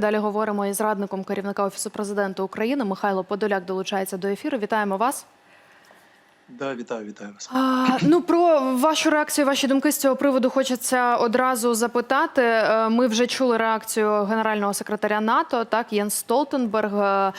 Далі говоримо із радником керівника офісу президента України Михайло Подоляк долучається до ефіру. Вітаємо вас. Да, вітаю, вітаю вас. А, ну про вашу реакцію, ваші думки з цього приводу хочеться одразу запитати. Е, Ми вже чули реакцію генерального секретаря НАТО. Так, Єнс Столтенберг е,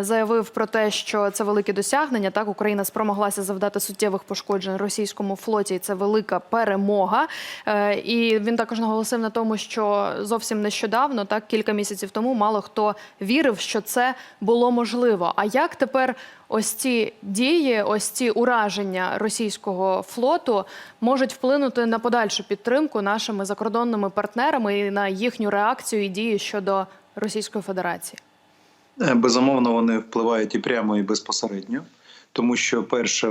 заявив про те, що це велике досягнення. Так, Україна спромоглася завдати суттєвих пошкоджень російському флоті. І це велика перемога. Е, І він також наголосив на тому, що зовсім нещодавно, так кілька місяців тому, мало хто вірив, що це було можливо. А як тепер? Ось ці дії, ось ці ураження російського флоту можуть вплинути на подальшу підтримку нашими закордонними партнерами і на їхню реакцію і дії щодо Російської Федерації. Е, Безумовно, вони впливають і прямо, і безпосередньо. Тому що, перше,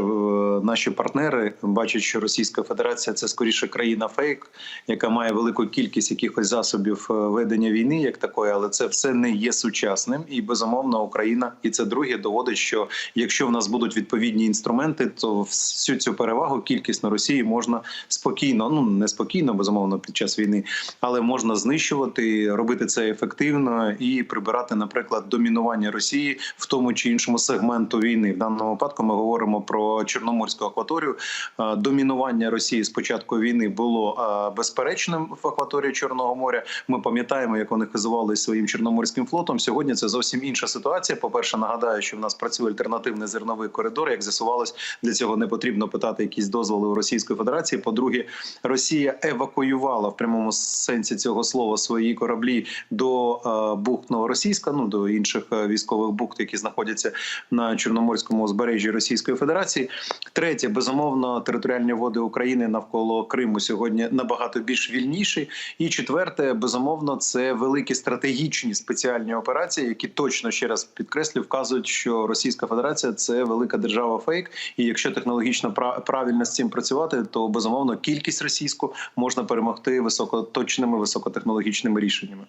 наші партнери бачать, що Російська Федерація це скоріше країна фейк, яка має велику кількість якихось засобів е, ведення війни, як такої, але це все не є сучасним. І безумовно, Україна, і це друге доводить, що якщо в нас будуть відповідні інструменти, то всю цю перевагу кількість на Росії можна спокійно, ну не спокійно, безумовно, під час війни, але можна знищувати, робити це ефективно і прибирати, наприклад, домінування Росії в тому чи іншому сегменту війни. В даному випадку ми говоримо про Чорноморську акваторію. Е, Домінування Росії з початку війни було е, безперечним в акваторії Чорного моря. Ми пам'ятаємо, як вони хизувалися своїм чорноморським флотом. Сьогодні це зовсім інша ситуація. По перше, нагадаю, що в нас працює альтернативний зерновий коридор. Як з'ясувалось, для цього не потрібно питати якісь дозволи у Російської Федерації. По-друге, Росія евакуювала в прямому сенсі цього слова свої кораблі до е, бухт Новоросійська, ну до інших військових бухт, які знаходяться на Чорноморському узбережжі Російської Федерації. Третє, безумовно, територіальні води України навколо Криму сьогодні набагато більш вільніші. І четверте, безумовно, це великі стратегічні спеціальні операції, які точно ще раз підкреслю, вказують, що Російська Федерація це велика держава фейк. І якщо технологічно пра- правильно з цим працювати, то безумовно кількість російську можна перемогти високоточними, високотехнологічними рішеннями.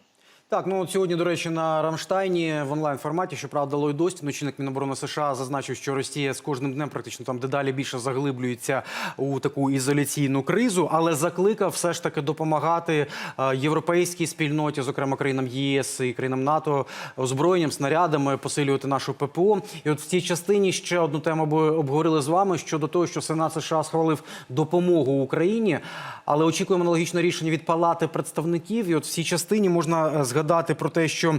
Так, ну от сьогодні, до речі, на Рамштайні в онлайн форматі, щоправда, Ллойд Остін, очільник Міноборони США, зазначив, що Росія з кожним днем практично там дедалі більше заглиблюється у таку ізоляційну кризу, але закликав все ж таки допомагати е, європейській спільноті, зокрема країнам ЄС і країнам НАТО, озброєнням, снарядами, посилювати нашу ППО. І от в цій частині ще одну тему би обговорили з вами щодо того, що Сенат США схвалив допомогу Україні, але очікуємо аналогічне рішення від Палати представників. І от в цій частині можна е, згадати про те, що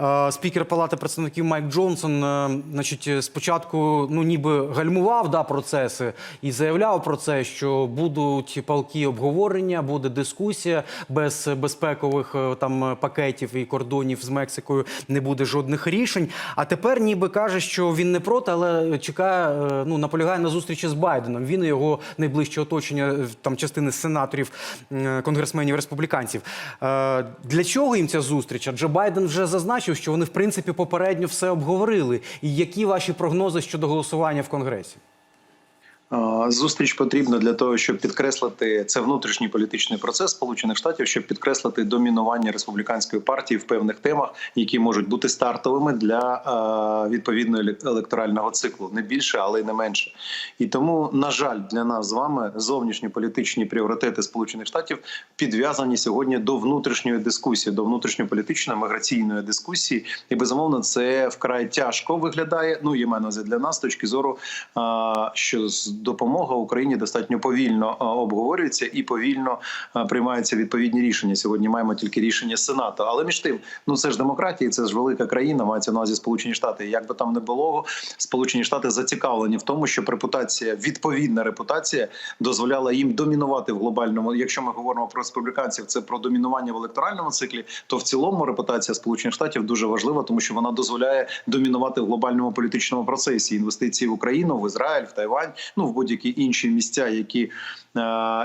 е, спікер Палати представників Майк Джонсон, е, значить, спочатку ну ніби гальмував да, процеси і заявляв про це, що будуть палкі обговорення, буде дискусія без безпекових е, там пакетів і кордонів з Мексикою не буде жодних рішень. А тепер ніби каже, що він не проти, але чекає, е, ну наполягає на зустрічі з Байденом. Він і його найближче оточення, е, там частини сенаторів, е, конгресменів, республіканців. Е, Для чого їм ця зустріч? Адже Байден вже зазначив, що вони в принципі попередньо все обговорили. І які ваші прогнози щодо голосування в конгресі? Зустріч потрібна для того, щоб підкреслити це внутрішній політичний процес Сполучених Штатів, щоб підкреслити домінування республіканської партії в певних темах, які можуть бути стартовими для а, відповідного електорального циклу, не більше, але й не менше. І тому, на жаль, для нас з вами зовнішні політичні пріоритети Сполучених Штатів підв'язані сьогодні до внутрішньої дискусії, до внутрішньополітичної міграційної дискусії. І безумовно, це вкрай тяжко виглядає. Ну є мене для нас з точки зору, що з допомога Україні достатньо повільно обговорюється і повільно приймаються відповідні рішення. Сьогодні маємо тільки рішення Сенату. Але між тим, ну це ж демократія, це ж велика країна, мається на увазі Сполучені Штати. Як би там не було, Сполучені Штати зацікавлені в тому, щоб репутація, відповідна репутація, дозволяла їм домінувати в глобальному. Якщо ми говоримо про республіканців, це про домінування в електоральному циклі, то в цілому репутація Сполучених Штатів дуже важлива, тому що вона дозволяє домінувати в глобальному політичному процесі інвестиції в Україну, в Ізраїль, в Тайвань, ну будь-які інші місця, які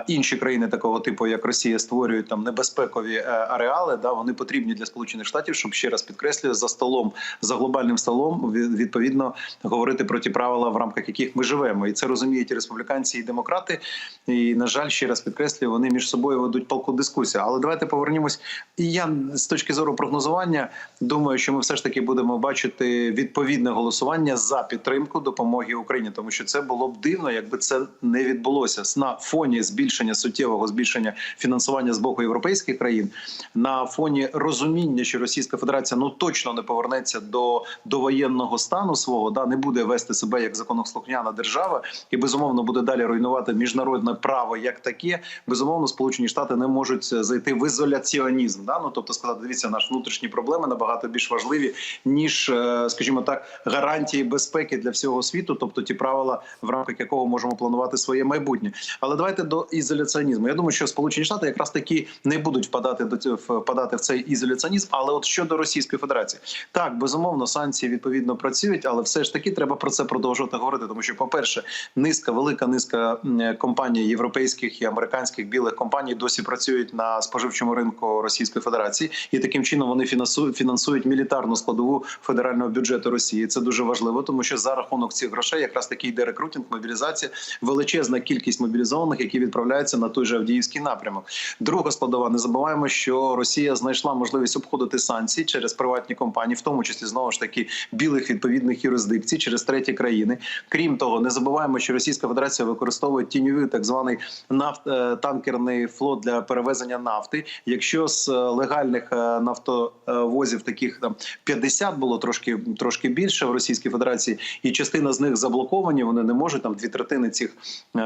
інші країни такого типу, як Росія, створюють там небезпекові е, ареали. Да, вони потрібні для Сполучених Штатів, щоб ще раз підкреслюю за столом, за глобальним столом відповідно говорити про ті правила, в рамках яких ми живемо, і це розуміють і республіканці і демократи. І на жаль, ще раз підкреслюю, вони між собою ведуть палку дискусію. Але давайте повернемось. І я з точки зору прогнозування думаю, що ми все ж таки будемо бачити відповідне голосування за підтримку допомоги Україні, тому що це було б дивно, якби це не відбулося на фоні збільшення суттєвого збільшення фінансування з боку європейських країн, на фоні розуміння, що Російська Федерація ну точно не повернеться до довоєнного стану свого, да не буде вести себе як законослухняна держава, і безумовно буде далі руйнувати міжнародне право як таке. Безумовно, Сполучені Штати не можуть зайти в ізоляціонізм. Да? Ну тобто сказати, дивіться, наші внутрішні проблеми набагато більш важливі ніж, е, скажімо так, гарантії безпеки для всього світу, тобто ті правила, в рамках якого можемо планувати своє майбутнє. Але давайте до ізоляціонізму. Я думаю, що Сполучені Штати якраз таки не будуть впадати до впадати в цей ізоляціонізм. Але от щодо Російської Федерації, так безумовно санкції відповідно працюють, але все ж таки треба про це продовжувати говорити. Тому що, по перше, низка, велика низка компаній європейських і американських білих компаній досі працюють на споживчому ринку Російської Федерації, і таким чином вони фінансують фінансують мілітарну складову федерального бюджету Росії. Це дуже важливо, тому що за рахунок цих грошей якраз таки йде рекрутинг, мобілізація, величезна кількість мобілізованих, які відправляються на той же Авдіївський напрямок. Друга складова. Не забуваємо, що Росія знайшла можливість обходити санкції через приватні компанії, в тому числі знову ж таки білих відповідних юрисдикцій через треті країни. Крім того, не забуваємо, що Російська Федерація використовує тіньовий так званий нафт е, танкерний флот для перевезення нафти. Якщо з е, легальних е, нафтовозів таких там 50 було трошки трошки більше в Російській Федерації, і частина з них заблоковані. Вони не можуть там дві третини цих е,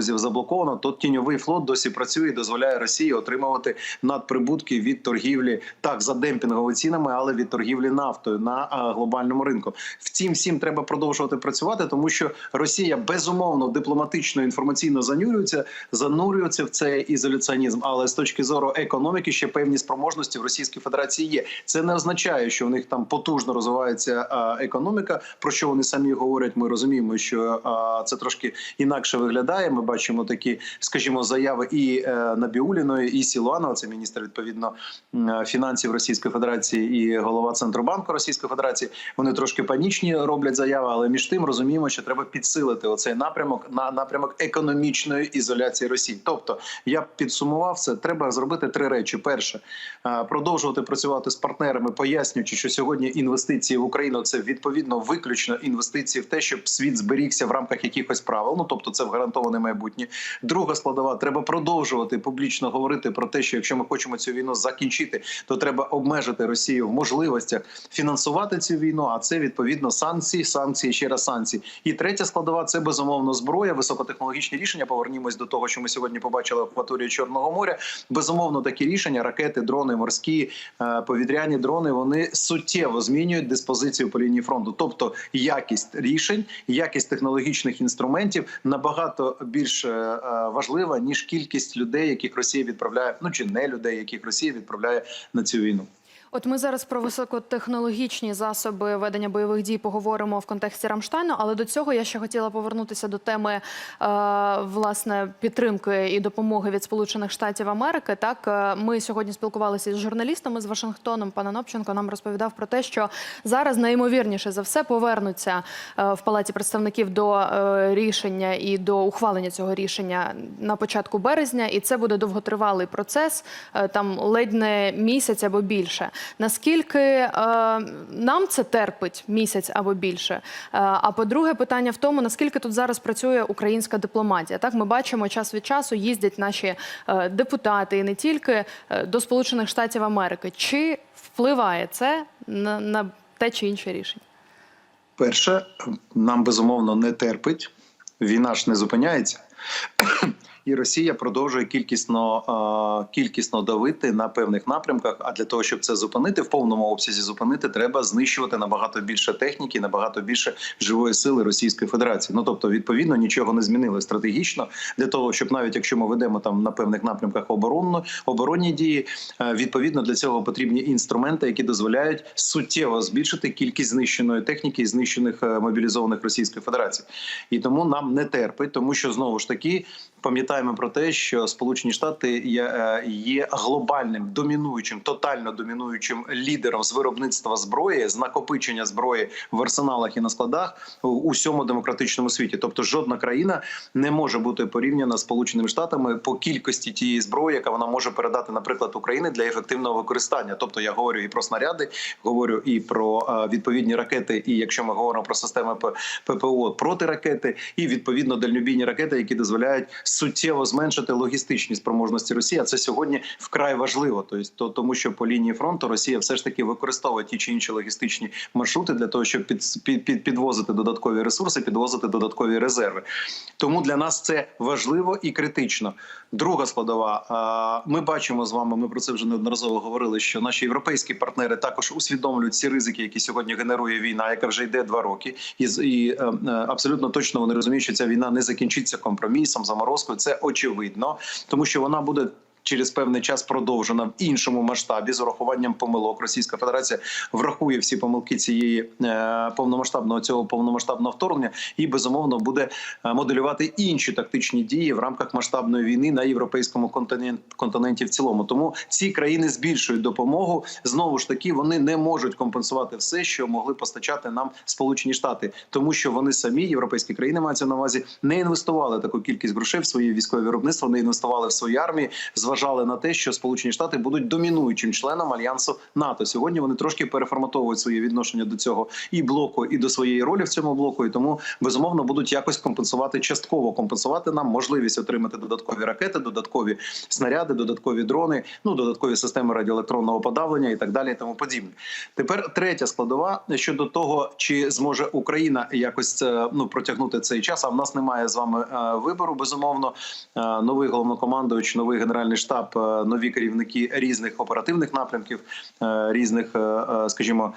нафтовозів заблоковано. То тіньовий флот досі працює і дозволяє Росії отримувати надприбутки від торгівлі так за демпінговими цінами, але від торгівлі нафтою на глобальному ринку. Втім, всім треба продовжувати працювати, тому що Росія безумовно дипломатично інформаційно занурюється, занурюється в цей ізоляціонізм. Але з точки зору економіки ще певні спроможності в Російській Федерації є. Це не означає, що в них там потужно розвивається економіка. Про що вони самі говорять? Ми розуміємо, що це трошки інакше виглядає. Ми бачимо такі, скажімо, заяви і е, Набіуліної, і Сілуанова, це міністр відповідно е, фінансів Російської Федерації і голова центробанку Російської Федерації. Вони трошки панічні роблять заяви, але між тим розуміємо, що треба підсилити оцей напрямок на напрямок економічної ізоляції Росії. Тобто я б підсумував це. Треба зробити три речі: перше е, продовжувати працювати з партнерами, пояснюючи, що сьогодні інвестиції в Україну це відповідно виключно інвестиції в те, щоб світ зберігся в рамках якихось правил. Ну тобто, це в гарантоване майбутнє. Друга складова треба продовжувати публічно говорити про те, що якщо ми хочемо цю війну закінчити, то треба обмежити Росію в можливостях фінансувати цю війну. А це відповідно санкції, санкції ще раз санкції. І третя складова це безумовно зброя, високотехнологічні рішення. Повернімось до того, що ми сьогодні побачили в акваторії Чорного моря. Безумовно, такі рішення, ракети, дрони, морські е, повітряні дрони, вони суттєво змінюють диспозицію по лінії фронту, тобто якість рішень, якість технологічних інструментів набагато більш е, е, важлива ніж кількість людей, яких Росія відправляє, ну чи не людей, яких Росія відправляє на цю війну. От ми зараз про високотехнологічні засоби ведення бойових дій поговоримо в контексті Рамштайну, але до цього я ще хотіла повернутися до теми е, власне підтримки і допомоги від Сполучених Штатів Америки. Так е, ми сьогодні спілкувалися з журналістами з Вашингтоном. Пан Анопченко нам розповідав про те, що зараз найімовірніше за все повернуться е, в палаті представників до е, рішення і до ухвалення цього рішення на початку березня, і це буде довготривалий процес, там ледь не місяць або більше. Наскільки е, нам це терпить місяць або більше? Е, а по-друге, питання в тому, наскільки тут зараз працює українська дипломатія. Так, ми бачимо, час від часу їздять наші е, депутати і не тільки до Сполучених Штатів Америки. Чи впливає це на, на те чи інше рішення? Перше, нам безумовно не терпить. Війна ж не зупиняється. І Росія продовжує кількісно, кількісно давити на певних напрямках. А для того, щоб це зупинити в повному обсязі зупинити, треба знищувати набагато більше техніки, набагато більше живої сили Російської Федерації. Ну тобто, відповідно, нічого не змінили стратегічно для того, щоб навіть якщо ми ведемо там на певних напрямках оборонну оборонні дії, е, відповідно для цього потрібні інструменти, які дозволяють суттєво збільшити кількість знищеної техніки і знищених е, мобілізованих Російської Федерації. І тому нам не терпить, тому що знову ж таки пам'ятаємо. Пам'ятаємо про те, що Сполучені Штати є, е, є глобальним домінуючим, тотально домінуючим лідером з виробництва зброї, з накопичення зброї в арсеналах і на складах у усьому демократичному світі. Тобто, жодна країна не може бути порівняна з Сполученими Штатами по кількості тієї зброї, яка вона може передати, наприклад, Україні для ефективного використання. Тобто, я говорю і про снаряди, говорю і про е, відповідні ракети. І якщо ми говоримо про системи ППО протиракети, і відповідно дальнобійні ракети, які дозволяють суттєво зменшити логістичні спроможності Росії. А це сьогодні вкрай важливо. Тобто, то тому, що по лінії фронту Росія все ж таки використовує ті чи інші логістичні маршрути для того, щоб під, під, під, підвозити додаткові ресурси, підвозити додаткові резерви. Тому для нас це важливо і критично. Друга складова. Ми бачимо з вами. Ми про це вже неодноразово говорили. Що наші європейські партнери також усвідомлюють ці ризики, які сьогодні генерує війна, яка вже йде два роки, і і е, е, абсолютно точно вони розуміють, що ця війна не закінчиться компромісом, заморозкою. Це очевидно, тому що вона буде. Через певний час продовжена в іншому масштабі з урахуванням помилок. Російська Федерація врахує всі помилки цієї е, повномасштабного цього повномасштабного вторгнення і безумовно буде е, моделювати інші тактичні дії в рамках масштабної війни на європейському континент, континенті в цілому. Тому ці країни збільшують допомогу. Знову ж таки, вони не можуть компенсувати все, що могли постачати нам Сполучені Штати, тому що вони самі європейські країни мається на увазі не інвестували таку кількість грошей в свої військові виробництва, не інвестували в свої армії, зважали на те, що Сполучені Штати будуть домінуючим членом альянсу НАТО. Сьогодні вони трошки переформатовують своє відношення до цього і блоку, і до своєї ролі в цьому блоку. І тому безумовно будуть якось компенсувати частково компенсувати нам можливість отримати додаткові ракети, додаткові снаряди, додаткові дрони, ну додаткові системи радіоелектронного подавлення і так далі. І тому подібне. Тепер третя складова щодо того, чи зможе Україна якось ну протягнути цей час. А в нас немає з вами е, вибору. Безумовно, Е, новий головнокомандувач, новий генеральний штаб, е, нові керівники різних оперативних напрямків, е, різних, е, скажімо.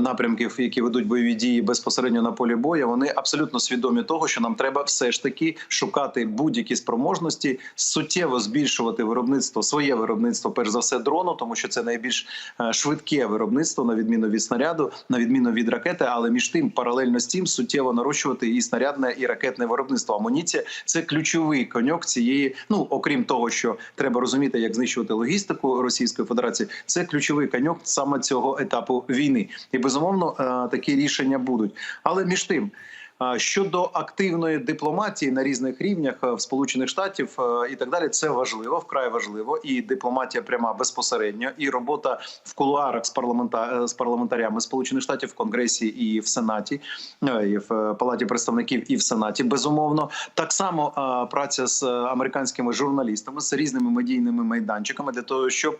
Напрямків, які ведуть бойові дії безпосередньо на полі бою, вони абсолютно свідомі того, що нам треба все ж таки шукати будь-які спроможності, суттєво збільшувати виробництво, своє виробництво, перш за все, дрону, тому що це найбільш е, швидке виробництво, на відміну від снаряду, на відміну від ракети. Але між тим, паралельно з цим суттєво нарощувати і снарядне, і ракетне виробництво. Амуніція це ключовий коньок цієї. Ну окрім того, що треба розуміти, як знищувати логістику Російської Федерації. Це ключовий коньок саме цього етапу війни. І безумовно е, такі рішення будуть. Але між тим. е, Щодо активної дипломатії на різних рівнях е, в Сполучених Штатів і так далі, це важливо, вкрай важливо. І дипломатія пряма безпосередньо, і робота в кулуарах з парламента з парламентарями Сполучених Штатів в Конгресі і в Сенаті, і в Палаті представників, і в Сенаті. Безумовно, так само праця з американськими журналістами з різними медійними майданчиками для того, щоб,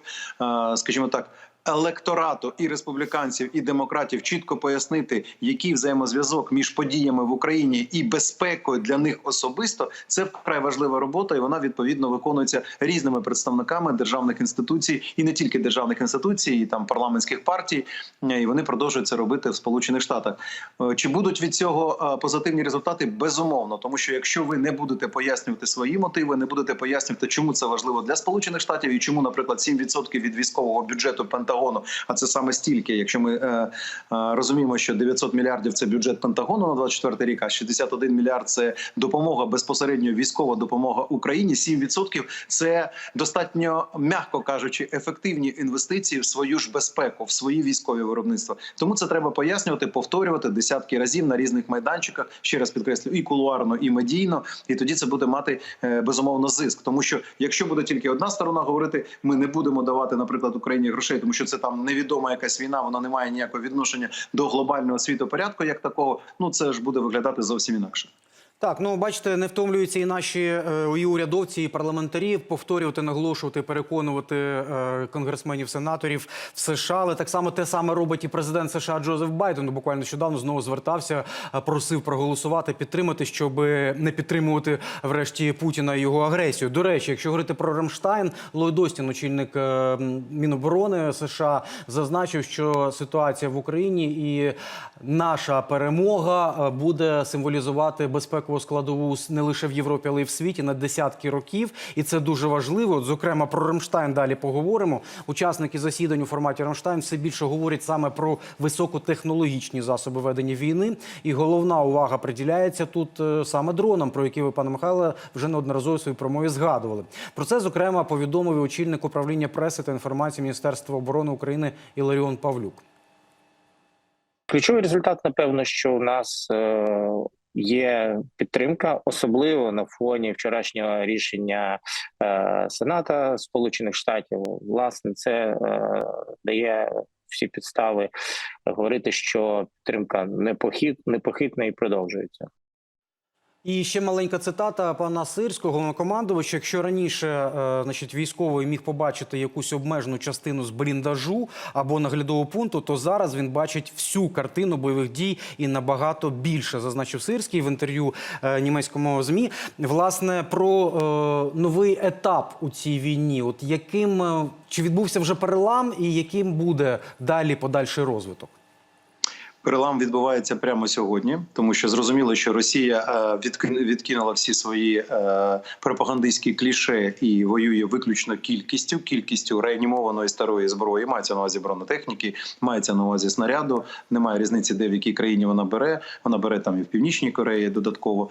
скажімо так. Електорату і республіканців і демократів чітко пояснити, який взаємозв'язок між подіями в Україні і безпекою для них особисто це вкрай важлива робота, і вона відповідно виконується різними представниками державних інституцій, і не тільки державних інституцій, і там парламентських партій. е, І вони продовжують це робити в Сполучених Штатах. Е, Чи будуть від цього е, позитивні результати? Безумовно, тому що якщо ви не будете пояснювати свої мотиви, не будете пояснювати, чому це важливо для Сполучених Штатів і чому, наприклад, 7% від військового бюджету Пентагону, а це саме стільки, якщо ми е, е, розуміємо, що 900 мільярдів це бюджет Пентагону на 24 рік, а 61 мільярд це допомога безпосередньо військова допомога Україні. 7% – це достатньо м'яко кажучи, ефективні інвестиції в свою ж безпеку, в свої військові виробництва. Тому це треба пояснювати, повторювати десятки разів на різних майданчиках. Ще раз підкреслю, і кулуарно, і медійно. І тоді це буде мати е, безумовно зиск. Тому що якщо буде тільки одна сторона говорити, ми не будемо давати, наприклад, Україні грошей, тому що це там невідома якась війна, вона не має ніякого відношення до глобального світопорядку, як такого. Ну це ж буде виглядати зовсім інакше. Так, ну бачите, не втомлюються і наші е, і урядовці, і парламентарі повторювати, наголошувати, переконувати е, конгресменів, сенаторів в США. Але так само те саме робить і президент США Джозеф Байден. Ну, Буквально нещодавно знову звертався, е, просив проголосувати, підтримати, щоб не підтримувати врешті Путіна і його агресію. До речі, якщо говорити про Рамштайн, Ллойд Остін, очільник Міноборони США, зазначив, що ситуація в Україні і наша перемога буде символізувати безпеку безпекову складову не лише в Європі, але й в світі на десятки років. І це дуже важливо. От, Зокрема, про Рамштайн далі поговоримо. Учасники засідань у форматі Рамштайн все більше говорять саме про високотехнологічні засоби ведення війни. І головна увага приділяється тут е, саме дронам, про які ви, пане Михайле, вже неодноразово в своїй промові згадували. Про це зокрема повідомив очільник управління преси та інформації Міністерства оборони України Іларіон Павлюк. Ключовий результат, напевно, що у нас е, є підтримка, особливо на фоні вчорашнього рішення е, Сената Сполучених Штатів. Власне, це е, дає всі підстави говорити, що підтримка непохід, непохитна і продовжується. І ще маленька цитата пана Сирського, головнокомандувача. Якщо раніше е, значить, військовий міг побачити якусь обмежену частину з бліндажу або наглядового пункту, то зараз він бачить всю картину бойових дій і набагато більше, зазначив Сирський в інтерв'ю е, німецькому змі. Власне про е, новий етап у цій війні. От яким чи відбувся вже перелам, і яким буде далі подальший розвиток? Перелам відбувається прямо сьогодні, тому що зрозуміло, що Росія е, відкинула всі свої е, пропагандистські кліше і воює виключно кількістю, кількістю реанімованої старої зброї. Мається на увазі бронетехніки, мається на увазі снаряду. Немає різниці, де в якій країні вона бере. Вона бере там і в північній Кореї додатково.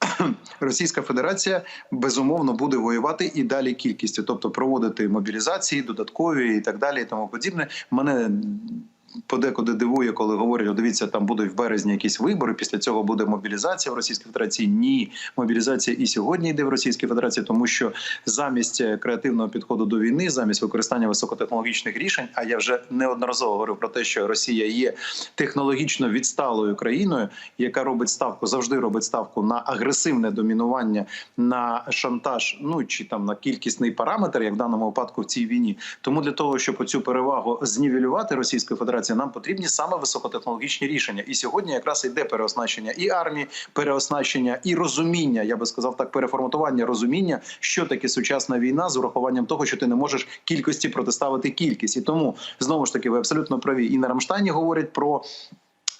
Російська Федерація безумовно буде воювати і далі кількістю, тобто проводити мобілізації, додаткові і так далі, і тому подібне. Мене подекуди дивує, коли говорять, «О, дивіться, там будуть в березні якісь вибори. Після цього буде мобілізація в Російській Федерації. Ні, мобілізація і сьогодні йде в Російській Федерації, тому що замість е, креативного підходу до війни, замість використання високотехнологічних рішень, а я вже неодноразово говорив про те, що Росія є технологічно відсталою країною, яка робить ставку, завжди робить ставку на агресивне домінування, на шантаж, ну чи там на кількісний параметр, як в даному випадку в цій війні. Тому для того, щоб оцю перевагу знівелювати Російської Федерації, нам потрібні саме високотехнологічні рішення. І сьогодні якраз йде переоснащення і армії, переоснащення і розуміння, я би сказав так, переформатування розуміння, що таке сучасна війна з урахуванням того, що ти не можеш кількості протиставити кількість. І тому знову ж таки ви абсолютно праві. І на Рамштайні говорять про.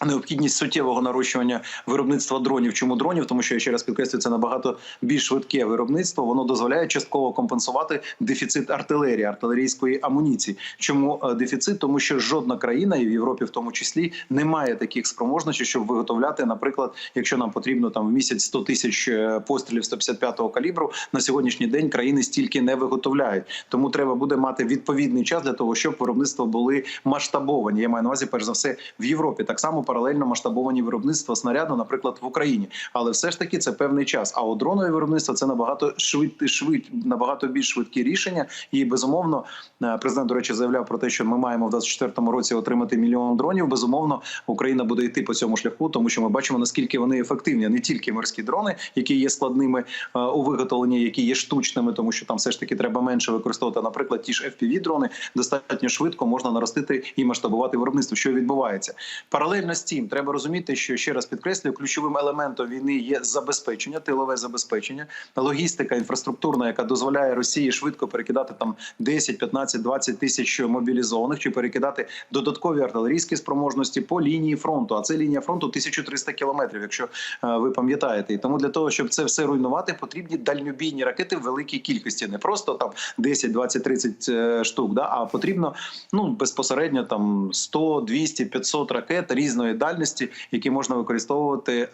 Необхідність суттєвого нарощування виробництва дронів. Чому дронів? Тому що я ще раз підкреслюю, це набагато більш швидке виробництво. Воно дозволяє частково компенсувати дефіцит артилерії, артилерійської амуніції. Чому е, дефіцит? Тому що жодна країна, і в Європі в тому числі, не має таких спроможностей, щоб виготовляти, наприклад, якщо нам потрібно там в місяць 100 тисяч е, пострілів 155-го калібру, на сьогоднішній день країни стільки не виготовляють. Тому треба буде мати відповідний час для того, щоб виробництва були масштабовані. Я маю на увазі, перш за все, в Європі так само паралельно масштабовані виробництва снаряду, наприклад, в Україні. Але все ж таки це певний час. А у дронові виробництва це набагато швид, швид, набагато більш швидкі рішення. І безумовно, е, президент до речі заявляв про те, що ми маємо в 2024 році отримати мільйон дронів. Безумовно, Україна буде йти по цьому шляху, тому що ми бачимо наскільки вони ефективні, не тільки морські дрони, які є складними е, у виготовленні, які є штучними, тому що там все ж таки треба менше використовувати. Наприклад, ті ж fpv дрони достатньо швидко можна наростити і масштабувати виробництво. Що відбувається паралельно цим, треба розуміти, що ще раз підкреслюю, ключовим елементом війни є забезпечення, тилове забезпечення, логістика інфраструктурна, яка дозволяє Росії швидко перекидати там 10, 15, 20 тисяч мобілізованих чи перекидати додаткові артилерійські спроможності по лінії фронту. А це лінія фронту 1300 кілометрів, якщо е, ви пам'ятаєте. І тому для того, щоб це все руйнувати, потрібні дальнобійні ракети в великій кількості, не просто там 10, 20, 30 е, штук, да, а потрібно ну безпосередньо там 100, 200, 500 ракет різної дальності, які можна використовувати е,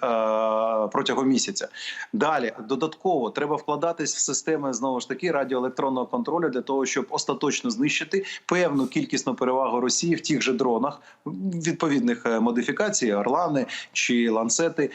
протягом місяця. Далі додатково треба вкладатись в системи знову ж таки радіоелектронного контролю для того, щоб остаточно знищити певну кількісну перевагу Росії в тих же дронах відповідних е, модифікацій, орлани чи ланцети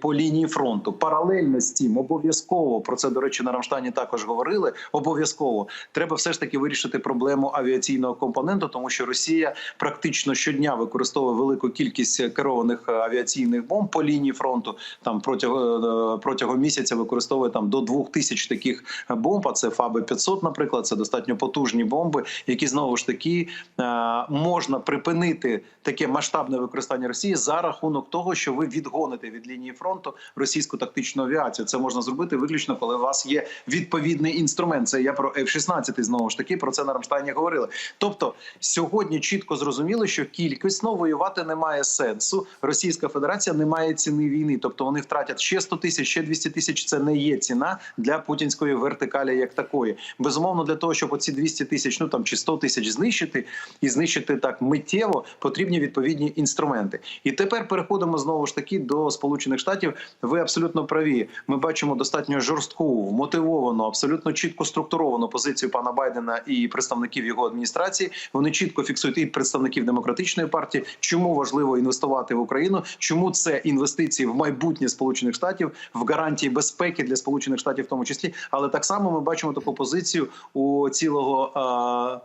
по лінії фронту. Паралельно з цим обов'язково про це до речі на Рамштані також говорили. Обов'язково треба все ж таки вирішити проблему авіаційного компоненту, тому що Росія практично щодня використовує велику кількість керованих е, авіаційних бомб по лінії фронту. Там протягом е, протягом місяця використовує там до двох тисяч таких бомб. А це ФАБи 500 наприклад, це достатньо потужні бомби, які знову ж таки е, можна припинити таке масштабне використання Росії за рахунок того, що ви відгоните від лінії фронту російську тактичну авіацію. Це можна зробити виключно, коли у вас є відповідний інструмент. Це я про F-16 знову ж таки про це на Рамштайні говорили. Тобто сьогодні чітко зрозуміло, що кількісно воювати немає сенсу. Сенсу. Російська Федерація не має ціни війни, тобто вони втратять ще 100 тисяч, ще 200 тисяч. Це не є ціна для путінської вертикалі, як такої. Безумовно, для того, щоб оці 200 тисяч, ну там чи 100 тисяч знищити і знищити так миттєво, потрібні відповідні інструменти. І тепер переходимо знову ж таки до Сполучених Штатів. Ви абсолютно праві. Ми бачимо достатньо жорстку, мотивовану, абсолютно чітко структуровану позицію пана Байдена і представників його адміністрації. Вони чітко фіксують і представників демократичної партії, чому важливо інвестувати в Україну, чому це інвестиції в майбутнє Сполучених Штатів, в гарантії безпеки для Сполучених Штатів, в тому числі. Але так само ми бачимо таку позицію у цілого.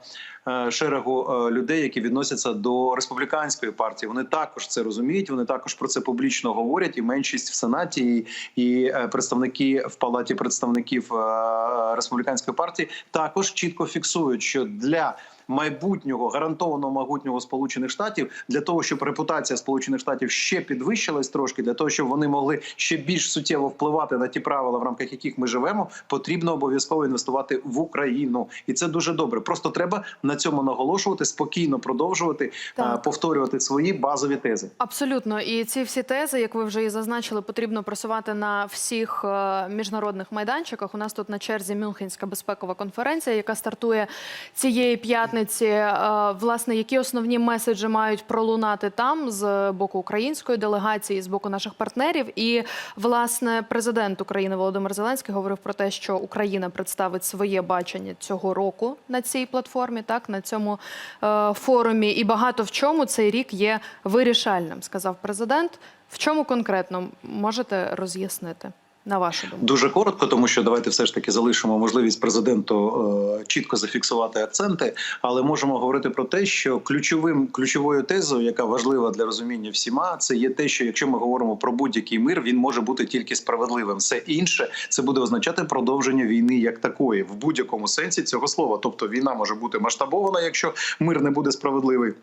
Шерегу людей, які відносяться до республіканської партії, вони також це розуміють. Вони також про це публічно говорять. І меншість в сенаті, і, і е, представники в палаті представників е, республіканської партії також чітко фіксують, що для майбутнього гарантованого майбутнього сполучених штатів для того, щоб репутація сполучених штатів ще підвищилась трошки, для того, щоб вони могли ще більш суттєво впливати на ті правила, в рамках яких ми живемо, потрібно обов'язково інвестувати в Україну, і це дуже добре. Просто треба на цьому наголошувати, спокійно продовжувати Так. е, повторювати свої базові тези. Абсолютно, і ці всі тези, як ви вже і зазначили, потрібно просувати на всіх е, міжнародних майданчиках. У нас тут на черзі Мюнхенська безпекова конференція, яка стартує цієї п'ятниці. Е, Власне, які основні меседжі мають пролунати там з боку української делегації, з боку наших партнерів. І власне президент України Володимир Зеленський говорив про те, що Україна представить своє бачення цього року на цій платформі, так на цьому е, форумі. І багато в чому цей рік є вирішальним, сказав президент. В чому конкретно можете роз'яснити на вашу думку? Дуже коротко, тому що давайте все ж таки залишимо можливість президенту е, чітко зафіксувати акценти, але можемо говорити про те, що ключовим ключовою тезою, яка важлива для розуміння всіма, це є те, що якщо ми говоримо про будь-який мир, він може бути тільки справедливим. Все інше це буде означати продовження війни як такої в будь-якому сенсі цього слова. Тобто війна може бути масштабована, якщо мир не буде справедливий.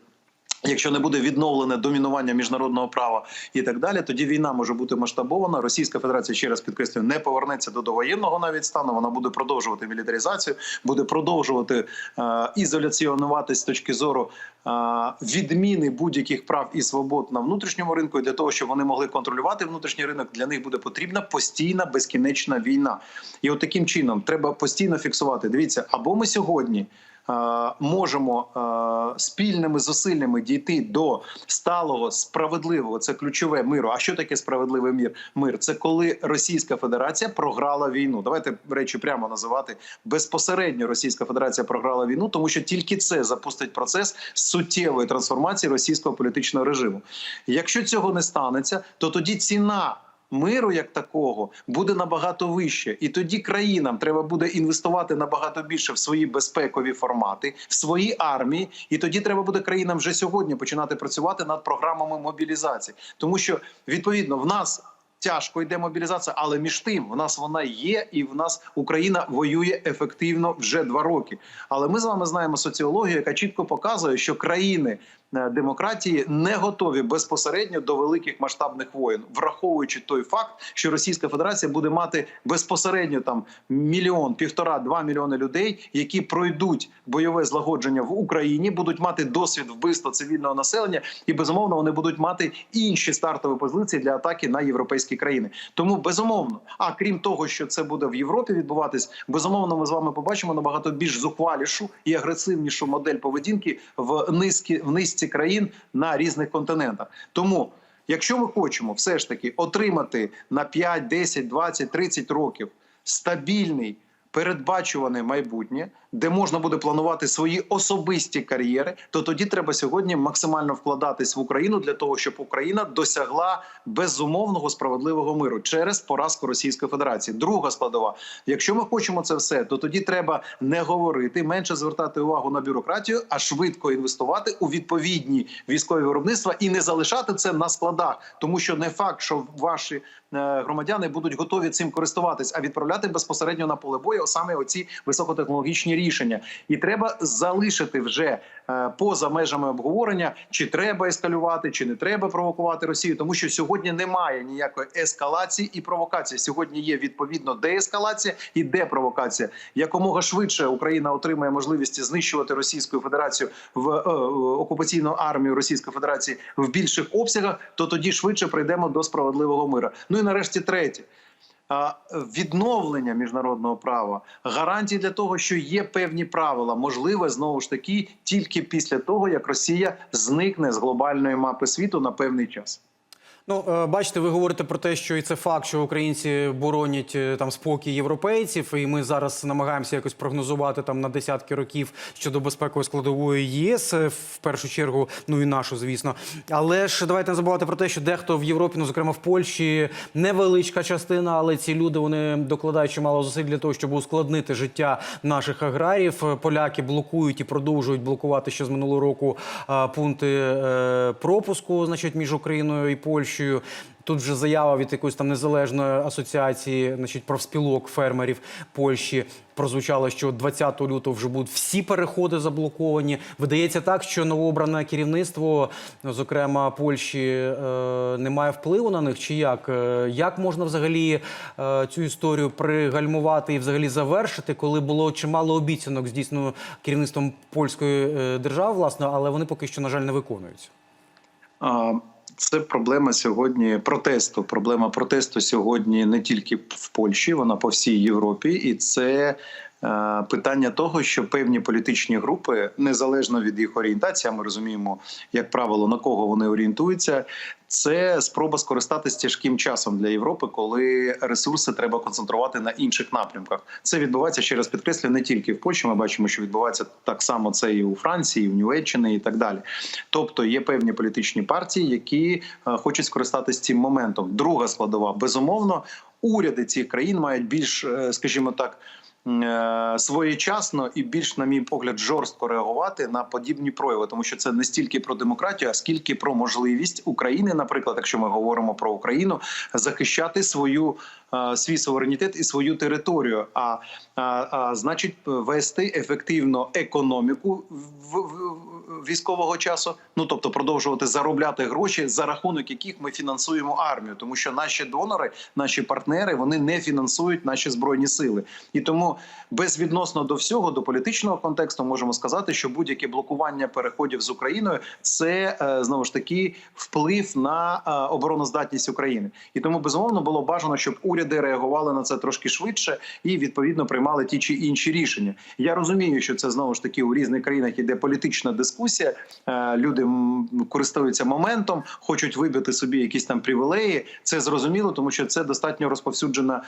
Якщо не буде відновлене домінування міжнародного права і так далі, тоді війна може бути масштабована. Російська Федерація ще раз підкреслюю, не повернеться до довоєнного навіть стану. Вона буде продовжувати мілітаризацію, буде продовжувати е, ізоляціонуватись з точки зору е, відміни будь-яких прав і свобод на внутрішньому ринку. І для того, щоб вони могли контролювати внутрішній ринок, для них буде потрібна постійна безкінечна війна. І от таким чином треба постійно фіксувати. Дивіться, або ми сьогодні. Можемо спільними зусиллями дійти до сталого справедливого це ключове миру. А що таке справедливий мир? Мир це коли Російська Федерація програла війну. Давайте речі прямо називати безпосередньо. Російська Федерація програла війну, тому що тільки це запустить процес суттєвої трансформації російського політичного режиму. Якщо цього не станеться, то тоді ціна. Миру як такого буде набагато вище, і тоді країнам треба буде інвестувати набагато більше в свої безпекові формати, в свої армії. І тоді треба буде країнам вже сьогодні починати працювати над програмами мобілізації, тому що відповідно в нас. Тяжко йде мобілізація, але між тим в нас вона є, і в нас Україна воює ефективно вже два роки. Але ми з вами знаємо соціологію, яка чітко показує, що країни демократії не готові безпосередньо до великих масштабних воєн, враховуючи той факт, що Російська Федерація буде мати безпосередньо там мільйон, півтора, два мільйони людей, які пройдуть бойове злагодження в Україні, будуть мати досвід вбивства цивільного населення, і безумовно вони будуть мати інші стартові позиції для атаки на європейські країни. Тому безумовно, а крім того, що це буде в Європі відбуватись, безумовно, ми з вами побачимо набагато більш зухвалішу і агресивнішу модель поведінки в низки в низці країн на різних континентах. Тому. Якщо ми хочемо все ж таки отримати на 5, 10, 20, 30 років стабільний передбачуване майбутнє, де можна буде планувати свої особисті кар'єри, то тоді треба сьогодні максимально вкладатись в Україну для того, щоб Україна досягла безумовного справедливого миру через поразку Російської Федерації. Друга складова: якщо ми хочемо це все, то тоді треба не говорити, менше звертати увагу на бюрократію, а швидко інвестувати у відповідні військові виробництва і не залишати це на складах, тому що не факт, що ваші е, громадяни будуть готові цим користуватись, а відправляти безпосередньо на поле бою, саме оці високотехнологічні рішення, і треба залишити вже е, поза межами обговорення, чи треба ескалювати, чи не треба провокувати Росію, тому що сьогодні немає ніякої ескалації і провокації. Сьогодні є відповідно деескалація і депровокація. Якомога швидше Україна отримає можливість знищувати Російську Федерацію в е, окупаційну армію Російської Федерації в більших обсягах, то тоді швидше прийдемо до справедливого миру. Ну і нарешті третє. Відновлення міжнародного права, гарантії для того, що є певні правила, можливе знову ж таки тільки після того, як Росія зникне з глобальної мапи світу на певний час. Ну, е, бачите, ви говорите про те, що і це факт, що українці боронять е, там спокій європейців, і ми зараз намагаємося якось прогнозувати там на десятки років щодо безпекової складової ЄС е, в першу чергу, ну і нашу, звісно. Але ж давайте не забувати про те, що дехто в Європі, ну зокрема в Польщі, невеличка частина, але ці люди вони докладають чимало зусиль для того, щоб ускладнити життя наших аграріїв. Е, Поляки блокують і продовжують блокувати ще з минулого року пункти пропуску, значить, між Україною і Польщею. Тут вже заява від якоїсь там незалежної асоціації, значить, профспілок фермерів Польщі прозвучало, що 20 лютого вже будуть всі переходи заблоковані. Видається так, що новообране керівництво, зокрема Польщі, е, не має впливу на них. Чи як? Е, Як можна взагалі е, цю історію пригальмувати і взагалі завершити, коли було чимало обіцянок здійснено керівництвом польської держави, власне, але вони поки що, на жаль, не виконуються. Це проблема сьогодні протесту. Проблема протесту сьогодні не тільки в Польщі, вона по всій Європі, і це питання того, що певні політичні групи, незалежно від їх орієнтації, ми розуміємо, як правило, на кого вони орієнтуються. Це спроба скористатися тяжким часом для Європи, коли ресурси треба концентрувати на інших напрямках. Це відбувається ще раз підкреслю не тільки в Польщі. Ми бачимо, що відбувається так само це і у Франції, і в Німеччині, і так далі. Тобто є певні політичні партії, які е, хочуть скористатися цим моментом. Друга складова безумовно, уряди цих країн мають більш, е, скажімо так. Е, Своєчасно і більш, на мій погляд, жорстко реагувати на подібні прояви, тому що це не стільки про демократію, а скільки про можливість України, наприклад, якщо ми говоримо про Україну, захищати свою е, свій суверенітет і свою територію. А, а, а значить, вести ефективно економіку в, в, в військового часу. Ну тобто продовжувати заробляти гроші, за рахунок яких ми фінансуємо армію, тому що наші донори, наші партнери, вони не фінансують наші збройні сили, і тому безвідносно до всього, до політичного контексту, можемо сказати, що будь-яке блокування переходів з Україною це е, знову ж таки вплив на е, обороноздатність України, і тому безумовно було бажано, щоб уряди реагували на це трошки швидше і відповідно приймали ті чи інші рішення. Я розумію, що це знову ж таки у різних країнах іде політична дискусія. Е, Люди користуються моментом, хочуть вибити собі якісь там привілеї. Це зрозуміло, тому що це достатньо розповсюджена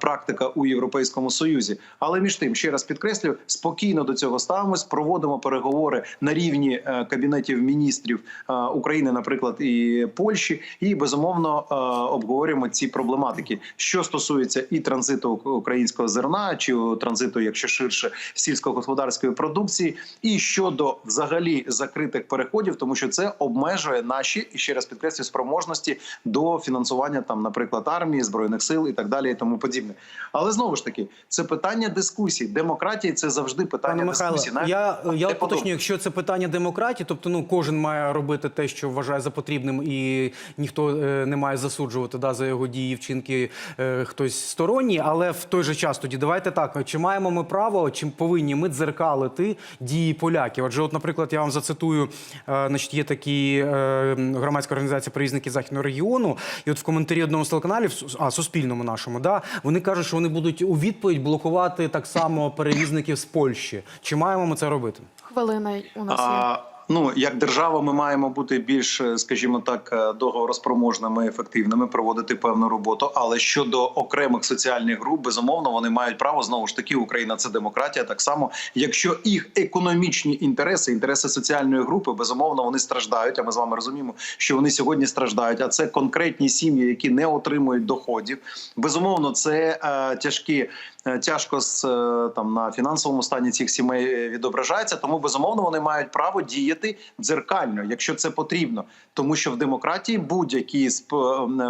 практика у Європейському Союзі. Але між тим, ще раз підкреслю, спокійно до цього ставимось, проводимо переговори на рівні е, кабінетів міністрів е, України, наприклад, і Польщі, і безумовно е, обговорюємо ці проблематики, що стосується і транзиту українського зерна, чи транзиту, якщо ширше, сільськогосподарської продукції, і щодо взагалі закритих переходів, тому що це обмежує наші і ще раз підкреслю спроможності до фінансування там, наприклад, армії, збройних сил і так далі, і тому подібне. Але знову ж таки, це питання дискусій. Демократії це завжди питання Пане Михайло, дискусії. Навіть я, я уточнюю, якщо це питання демократії, тобто ну кожен має робити те, що вважає за потрібним, і ніхто е, не має засуджувати да, за його дії, вчинки е, хтось сторонній, але в той же час тоді давайте так: чи маємо ми право, чи повинні ми дзеркалити дії поляків? Адже, от, наприклад, я вам зацитую, е, значить, є такі е, громадська організація перевізники західного регіону, і от в коментарі одного з телеканалів, а суспільному нашому, да, вони кажуть, що вони будуть у відповідь блокувати так само перевізників з Польщі. Чи маємо ми це робити? Хвилина у нас є. А, ну як держава, ми маємо бути більш, е, скажімо так, е, договороспроможними, ефективними, проводити певну роботу. Але щодо окремих соціальних груп, безумовно, вони мають право знову ж таки. Україна це демократія. Так само, якщо їх економічні інтереси, інтереси соціальної групи, безумовно, вони страждають. А ми з вами розуміємо, що вони сьогодні страждають. А це конкретні сім'ї, які не отримують доходів. Безумовно, це е, тяжкі. Е, Тяжко з е, там на фінансовому стані цих сімей е, відображається, тому безумовно вони мають право діяти дзеркально, якщо це потрібно, тому що в демократії будь-який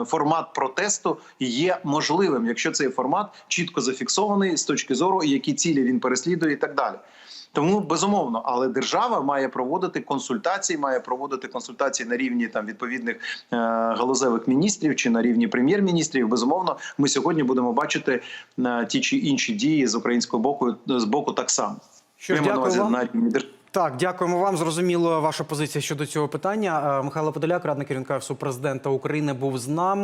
формат протесту є можливим, якщо цей формат чітко зафіксований з точки зору, які цілі він переслідує, і так далі. Тому безумовно, але держава має проводити консультації, має проводити консультації на рівні там відповідних е, галузевих міністрів чи на рівні прем'єр-міністрів. Безумовно, ми сьогодні будемо бачити е, ті чи інші дії з українського боку з боку так само. Що ж, дякую вам. на рівні держави. Так, дякуємо вам. Зрозуміло ваша позиція щодо цього питання. Е, Михайло Подоляк, радник керівника президента України, був з нами.